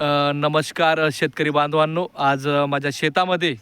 नमस्कार शेतकरी बांधवांनो. आज माझ्या शेतामध्ये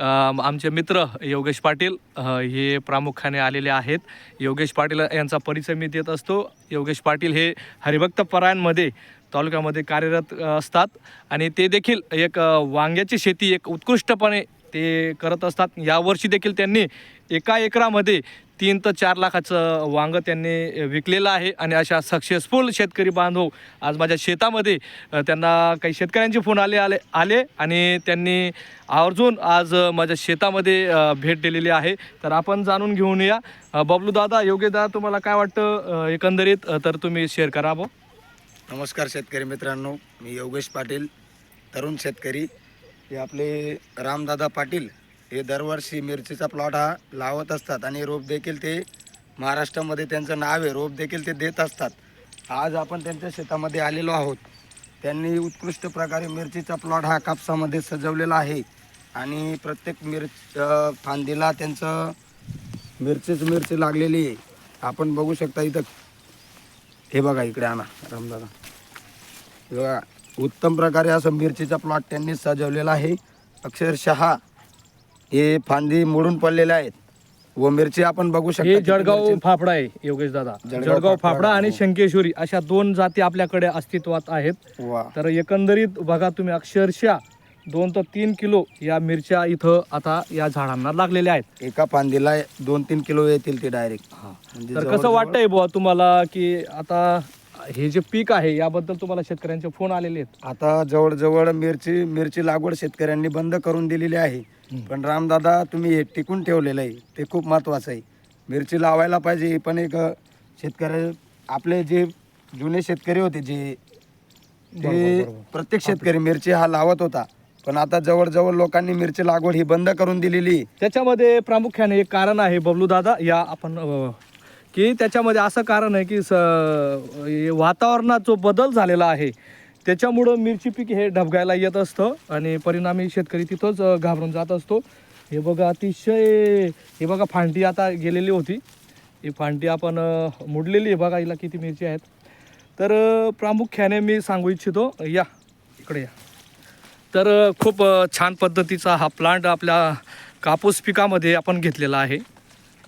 आमचे मित्र योगेश पाटील हे प्रामुख्याने आलेले आहेत. योगेश पाटील यांचा परिचय मी देत असतो. योगेश पाटील हे हरिभक्त परायणमध्ये तालुक्यामध्ये कार्यरत असतात. आणि ते देखील एक वांग्याची शेती एक उत्कृष्टपणे ते करत असतात. यावर्षी देखील त्यांनी एका एकरामध्ये तीन तर चार लाखाचं वांगं त्यांनी विकलेलं आहे आणि अशा सक्सेसफुल शेतकरी बांधव आज माझ्या शेतामध्ये त्यांना काही शेतकऱ्यांचे फोन आले आले आले आणि त्यांनी आवर्जून आज माझ्या शेतामध्ये भेट दिलेली आहे. तर आपण जाणून घेऊन या. बबलू दादा योगेदा तुम्हाला काय वाटतं एकंदरीत? तर तुम्ही शेअर करा बो नमस्कार शेतकरी मित्रांनो मी योगेश पाटील तरुण शेतकरी. हे आपले रामदादा पाटील हे दरवर्षी मिरचीचा प्लॉट हा लावत असतात आणि रोप देखील ते महाराष्ट्रामध्ये त्यांचं नाव आहे. रोप देखील ते देत असतात. आज आपण त्यांच्या शेतामध्ये आलेलो आहोत. त्यांनी उत्कृष्ट प्रकारे मिरचीचा प्लॉट हा कापसामध्ये सजवलेला आहे. आणि प्रत्येक मिरच फांदीला त्यांचं मिरचीच मिरची लागलेली आहे. आपण बघू शकता इथं. हे बघा इकडे आणा रामदादा बघा उत्तम प्रकारे असं मिरचीचा प्लॉट त्यांनी सजवलेला आहे. अक्षरशः हे फांदी मोडून पडलेल्या आहेत. व मिरची आपण बघू शकता हे किती जळगाव फाफडा आहे योगेश दादा. जळगाव जळगाव फाफडा, फाफडा आणि हो. शंकेश्वरी अशा दोन जाती आपल्याकडे अस्तित्वात आहेत. वा. तर एकंदरीत बघा तुम्ही अक्षरशः दोन ते तीन किलो या मिरच्या इथं आता या झाडांना लागलेल्या आहेत. एका फांदीला दोन तीन किलो येतील ते डायरेक्ट म्हणजे तर कसं वाटतंय बुवा तुम्हाला की आता हे जे पीक आहे याबद्दल तुम्हाला शेतकऱ्यांचे फोन आलेले आहेत. आता जवळजवळ मिरची मिरची लागवड शेतकऱ्यांनी बंद करून दिलेली आहे. पण रामदादा तुम्ही हे टिकून ठेवलेलं आहे. ते खूप महत्त्वाचं आहे. मिरची लावायला पाहिजे हे पण एक शेतकरी आपले जे जुने शेतकरी होते जे ते. प्रत्येक शेतकरी मिरची हा लावत होता. पण आता जवळजवळ लोकांनी मिरची लागवड ही बंद करून दिलेली. त्याच्यामध्ये प्रामुख्याने एक कारण आहे बबलू दादा या आपण की त्याच्यामध्ये असं कारण आहे की स वातावरणात जो बदल झालेला आहे त्याच्यामुळं मिरची पीक हे ढबगायला येत असतं आणि परिणामी शेतकरी तिथंच घाबरून जात असतो. हे बघा अतिशय हे बघा फांटी आता गेलेली होती. ही फांटी आपण मोडलेली मुडलेली आहे. बघा हिला किती मिरची आहेत. तर प्रामुख्याने मी सांगू इच्छितो या इकडे या. तर खूप छान पद्धतीचा हा प्लांट आपल्या कापूस पिकामध्ये आपण घेतलेला आहे.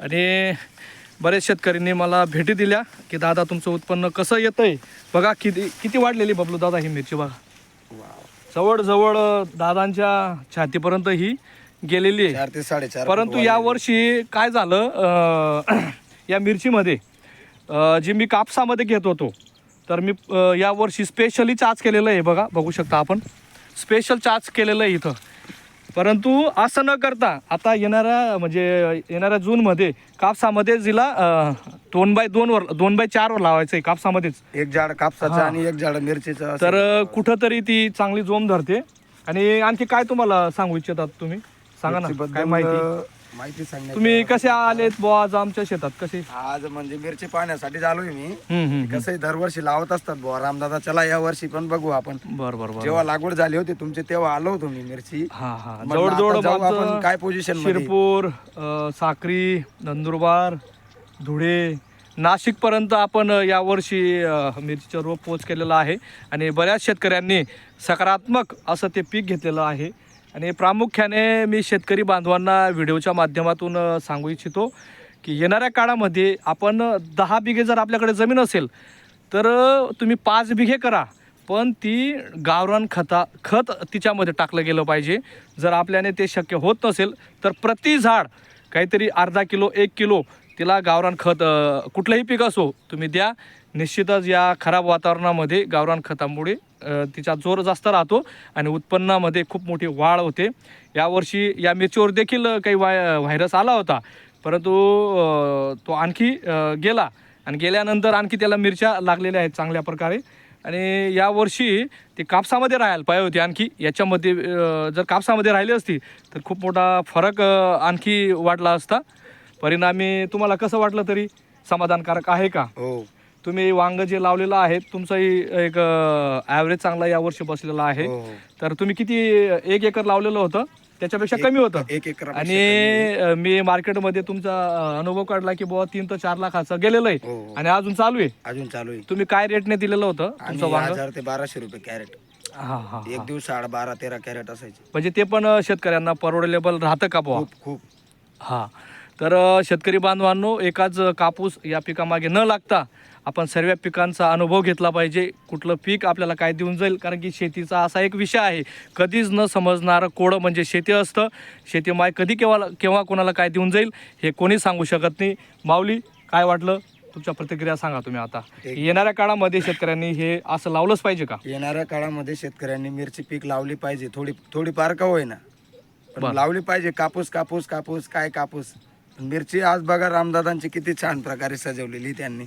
आणि बरेच शेतकऱ्यांनी मला भेटी दिल्या की दादा तुमचं उत्पन्न कसं येतं आहे बघा किती किती वाढलेली बबलू दादा ही मिरची बघा. जवळजवळ दादांच्या छातीपर्यंत ही गेलेली आहे. चार ते साडेचार परंतु यावर्षी काय झालं अ, या मिरचीमध्ये अ, जी मी कापसामध्ये घेत होतो तर मी अ, यावर्षी स्पेशली चार्ज केलेलं आहे. बघा बघू शकता आपण. स्पेशल चार्ज केलेलं आहे इथं. परंतु असं न करता आता येणाऱ्या म्हणजे येणाऱ्या जूनमध्ये कापसामध्ये जिला दोन बाय दोनवर दोन बाय चारवर लावायचं आहे कापसामध्येच एक झाड कापसाचं हा. आणि एक झाड मिरचीचं. तर अ, कुठंतरी ती चांगली जोम धरते आणि आणखी काय तुम्हाला सांगू इच्छितात तुम्ही सांगा ना काय माहिती माहिती सांगण्याचं- तुम्ही कसे आलेत बुवा आज आमच्या शेतात? कसे? आज म्हणजे मिरची पाहण्यासाठी आलोय मी. हम्म, हम्म, कसं दरवर्षी लावत असतात बुवा. रामदादा चला या वर्षी पण बघू आपण. बर बर बर. जेव्हा लागवड झाली होती तुमची तेव्हा आलो होतो मी मिरची. हा हा. म्हटलं जवळजवळ आता जाऊ आमचं आपण काय पोझिशनमध्ये? शिरपूर अ, साक्री नंदुरबार धुळे नाशिकपर्यंत आपण अ, यावर्षी अ, मिरचीचं रोप पोच केलेलं आहे. आणि बऱ्याच शेतकऱ्यांनी सकारात्मक असं ते पीक घेतलेलं आहे. आणि प्रामुख्याने मी शेतकरी बांधवांना व्हिडिओच्या माध्यमातून सांगू इच्छितो की येणाऱ्या काळामध्ये आपण दहा बिघे जर आपल्याकडे जमीन असेल तर तुम्ही पाच बिघे करा. पण ती गावरान खता खत तिच्यामध्ये टाकलं गेलं पाहिजे. जर आपल्याने ते शक्य होत नसेल तर प्रति झाड काहीतरी अर्धा किलो एक किलो तिला गावरान खत कुठलंही पीक असो तुम्ही द्या. निश्चितच या खराब वातावरणामध्ये गावरान खतामुळे तिचा जोर जास्त राहतो आणि उत्पन्नामध्ये खूप मोठी वाढ होते. यावर्षी या मिरचीवर देखील काही वाय व्हायरस आला होता. परंतु तो आणखी गेला. आणि गेल्यानंतर आणखी त्याला मिरच्या लागलेल्या आहेत चांगल्या प्रकारे. आणि यावर्षी ते कापसामध्ये राहायला पाहिजे होती आणखी. याच्यामध्ये जर कापसामध्ये राहिली असती तर खूप मोठा फरक आणखी वाढला असता. परिणामी तुम्हाला कसं वाटलं तरी समाधानकारक आहे का? हो. तुम्ही वांग जे लावलेलं आहे तुमचाही एक ॲव्हरेज चांगला यावर्षी बसलेला आहे. हो, हो. तर तुम्ही किती एक एकर लावलेलं होतं? त्याच्यापेक्षा कमी होतं. एक एकर आणि मी मार्केटमध्ये तुमचा अनुभव काढला की बाबा तीन ते चार लाखाचं गेलेलं आहे. हो. आणि अजून चालू आहे. अजून चालू आहे. तुम्ही काय रेटने दिलेलं होतं तुमचं वांग? हजार ते बाराशे रुपये कॅरेट. हा हा एक दिवस साडे बारा तेरा कॅरेट असायचे. म्हणजे ते पण शेतकऱ्यांना परवडेलेबल राहतं का बुवा? खूप खूप. हा. तर शेतकरी बांधवांनो एकाच कापूस या पिकामागे न लागता आपण सर्व पिकांचा अनुभव घेतला पाहिजे. कुठलं पीक आपल्याला काय देऊन जाईल? कारण की शेतीचा असा एक विषय आहे. कधीच न समजणारं कोडं म्हणजे शेती असतं. शेतीमाय कधी केव्हा केव्हा कोणाला काय देऊन जाईल हे कोणी सांगू शकत नाही. माऊली काय वाटलं? तुमच्या प्रतिक्रिया सांगा तुम्ही आता. येणाऱ्या काळामध्ये शेतकऱ्यांनी हे असं लावलंच पाहिजे का? येणाऱ्या काळामध्ये शेतकऱ्यांनी मिरची पीक लावली पाहिजे. थोडी थोडीफार का होईना. लावली पाहिजे. कापूस कापूस कापूस काय कापूस? मिरची आज बघा रामदादांची किती छान प्रकारे सजवलेली त्यांनी.